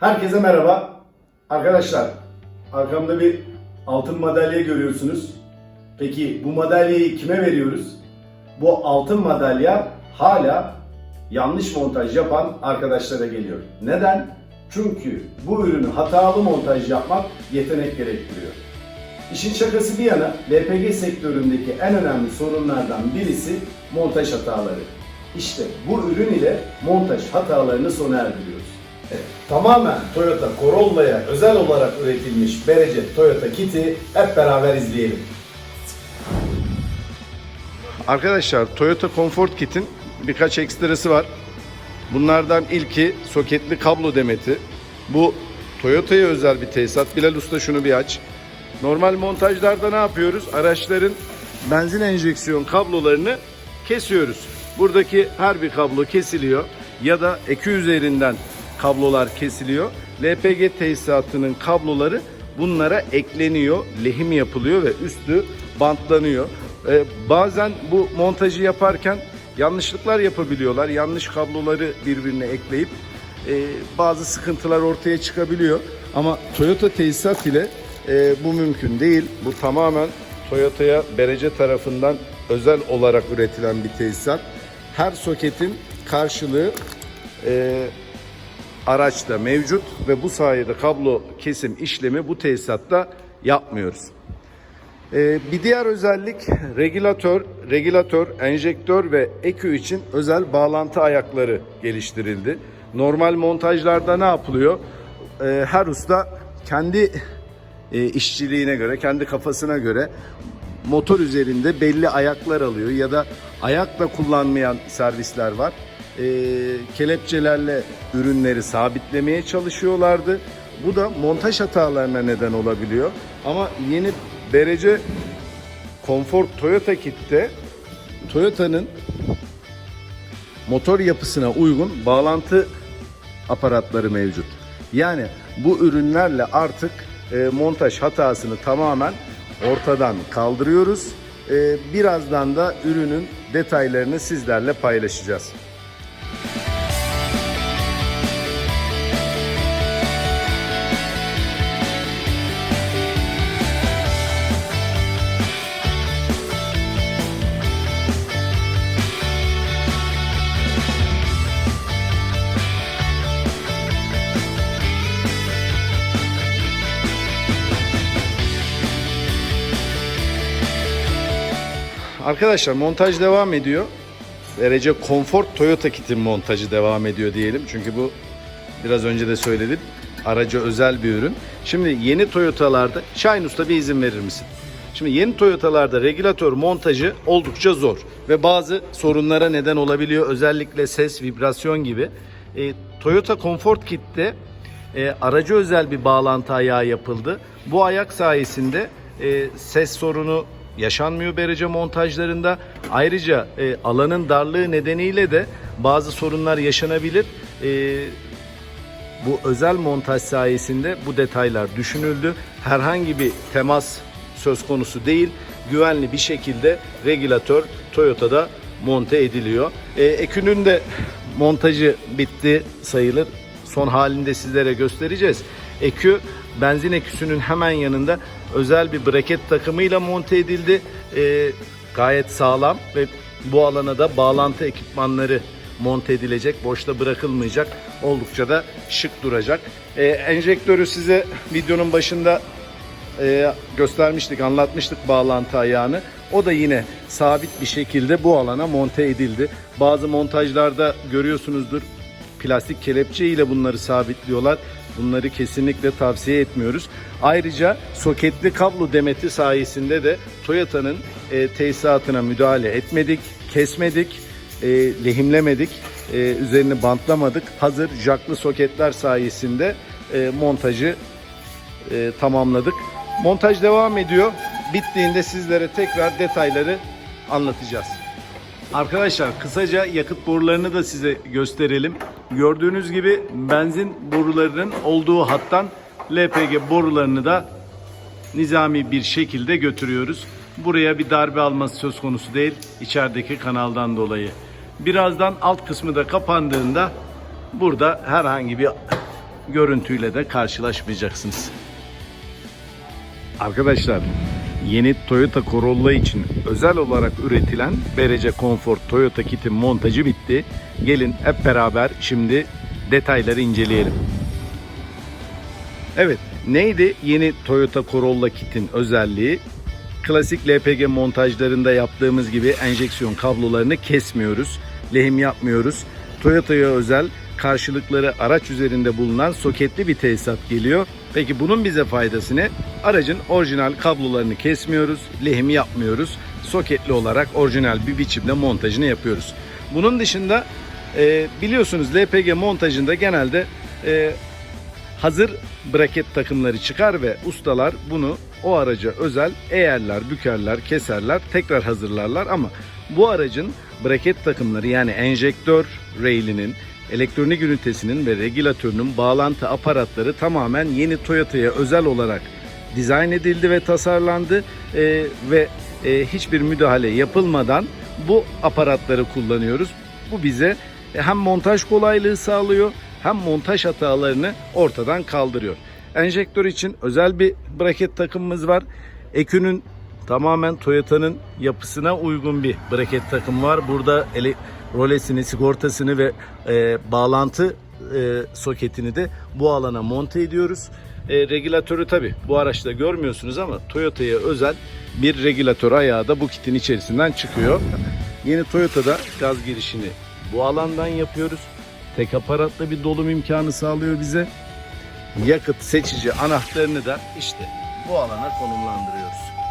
Herkese merhaba. Arkadaşlar, arkamda bir altın madalya görüyorsunuz. Peki bu madalyayı kime veriyoruz? Bu altın madalya hala yanlış montaj yapan arkadaşlara geliyor. Neden? Çünkü bu ürünü hatalı montaj yapmak yetenek gerektiriyor. İşin şakası bir yana LPG sektöründeki en önemli sorunlardan birisi montaj hataları. İşte bu ürün ile montaj hatalarını sona erdiriyoruz. Tamamen Toyota Corolla'ya özel olarak üretilmiş Berece Toyota Kit'i hep beraber izleyelim. Arkadaşlar Toyota Comfort Kit'in birkaç ekstrası var. Bunlardan ilki soketli kablo demeti. Bu Toyota'ya özel bir tesisat. Bilal Usta şunu bir aç. Normal montajlarda ne yapıyoruz? Araçların benzin enjeksiyon kablolarını kesiyoruz. Buradaki her bir kablo kesiliyor ya da eki üzerinden kablolar kesiliyor. LPG tesisatının kabloları bunlara ekleniyor, lehim yapılıyor ve üstü bantlanıyor. Ee, bazen bu montajı yaparken yanlışlıklar yapabiliyorlar. Yanlış kabloları birbirine ekleyip e, bazı sıkıntılar ortaya çıkabiliyor. Ama Toyota tesisat ile e, bu mümkün değil. Bu tamamen Toyota'ya Berece tarafından özel olarak üretilen bir tesisat. Her soketin karşılığı e, araçta mevcut ve bu sayede kablo kesim işlemi bu tesisatta yapmıyoruz. Ee, bir diğer özellik regülatör, regülatör, enjektör ve EQ için özel bağlantı ayakları geliştirildi. Normal montajlarda ne yapılıyor? Ee, her usta kendi e, işçiliğine göre, kendi kafasına göre motor üzerinde belli ayaklar alıyor ya da ayakla kullanmayan servisler var. Ee, kelepçelerle ürünleri sabitlemeye çalışıyorlardı. Bu da montaj hatalarına neden olabiliyor. Ama yeni derece Comfort Toyota Kit'te Toyota'nın motor yapısına uygun bağlantı aparatları mevcut. Yani bu ürünlerle artık e, montaj hatasını tamamen ortadan kaldırıyoruz. E, birazdan da ürünün detaylarını sizlerle paylaşacağız. Arkadaşlar montaj devam ediyor. Derece Comfort Toyota Kit'in montajı devam ediyor diyelim. Çünkü bu biraz önce de söyledim. Araca özel bir ürün. Şimdi yeni Toyota'larda Şahin Usta bir izin verir misin? Şimdi yeni Toyota'larda regülatör montajı oldukça zor ve bazı sorunlara neden olabiliyor. Özellikle ses, vibrasyon gibi. E, Toyota Comfort Kit'te e, araca özel bir bağlantı ayağı yapıldı. Bu ayak sayesinde e, ses sorunu yaşanmıyor berece montajlarında. Ayrıca e, alanın darlığı nedeniyle de bazı sorunlar yaşanabilir. E, bu özel montaj sayesinde bu detaylar düşünüldü. Herhangi bir temas söz konusu değil. Güvenli bir şekilde regülatör Toyota'da monte ediliyor. E, Ekünün de montajı bitti sayılır. Son halinde sizlere göstereceğiz. Ekü benzin eküsünün hemen yanında özel bir braket takımıyla monte edildi. E, gayet sağlam ve bu alana da bağlantı ekipmanları monte edilecek. Boşta bırakılmayacak. Oldukça da şık duracak. E, enjektörü size videonun başında e, göstermiştik, anlatmıştık bağlantı ayağını. O da yine sabit bir şekilde bu alana monte edildi. Bazı montajlarda görüyorsunuzdur plastik kelepçe ile bunları sabitliyorlar. Bunları kesinlikle tavsiye etmiyoruz. Ayrıca soketli kablo demeti sayesinde de Toyota'nın e, tesisatına müdahale etmedik, kesmedik, e, lehimlemedik, e, üzerini bantlamadık. Hazır jacklı soketler sayesinde e, montajı e, tamamladık. Montaj devam ediyor. Bittiğinde sizlere tekrar detayları anlatacağız. Arkadaşlar kısaca yakıt borularını da size gösterelim. Gördüğünüz gibi benzin borularının olduğu hattan LPG borularını da nizami bir şekilde götürüyoruz. Buraya bir darbe alması söz konusu değil içerideki kanaldan dolayı. Birazdan alt kısmı da kapandığında burada herhangi bir görüntüyle de karşılaşmayacaksınız. Arkadaşlar yeni Toyota Corolla için özel olarak üretilen BRC Comfort Toyota Kit'in montajı bitti. Gelin hep beraber şimdi detayları inceleyelim. Evet, neydi yeni Toyota Corolla Kit'in özelliği? Klasik LPG montajlarında yaptığımız gibi enjeksiyon kablolarını kesmiyoruz, lehim yapmıyoruz. Toyota'ya özel karşılıkları araç üzerinde bulunan soketli bir tesisat geliyor. Peki bunun bize faydası ne? Aracın orijinal kablolarını kesmiyoruz, lehim yapmıyoruz. Soketli olarak orijinal bir biçimde montajını yapıyoruz. Bunun dışında e, biliyorsunuz LPG montajında genelde e, hazır braket takımları çıkar ve ustalar bunu o araca özel eğerler, bükerler, keserler, tekrar hazırlarlar ama bu aracın braket takımları yani enjektör railinin, elektronik ünitesinin ve regülatörünün bağlantı aparatları tamamen yeni Toyota'ya özel olarak dizayn edildi ve tasarlandı Ee, ve e, hiçbir müdahale yapılmadan bu aparatları kullanıyoruz. Bu bize hem montaj kolaylığı sağlıyor hem montaj hatalarını ortadan kaldırıyor. Enjektör için özel bir braket takımımız var. Ekünün tamamen Toyota'nın yapısına uygun bir braket takımı var. Burada ele, rolesini, sigortasını ve e, bağlantı e, soketini de bu alana monte ediyoruz. E, regülatörü tabi bu araçta görmüyorsunuz ama Toyota'ya özel bir regülatör ayağı da bu kitin içerisinden çıkıyor. Yeni Toyota'da gaz girişini bu alandan yapıyoruz. Tek aparatla bir dolum imkanı sağlıyor bize. Yakıt seçici anahtarını da işte bu alana konumlandırıyoruz.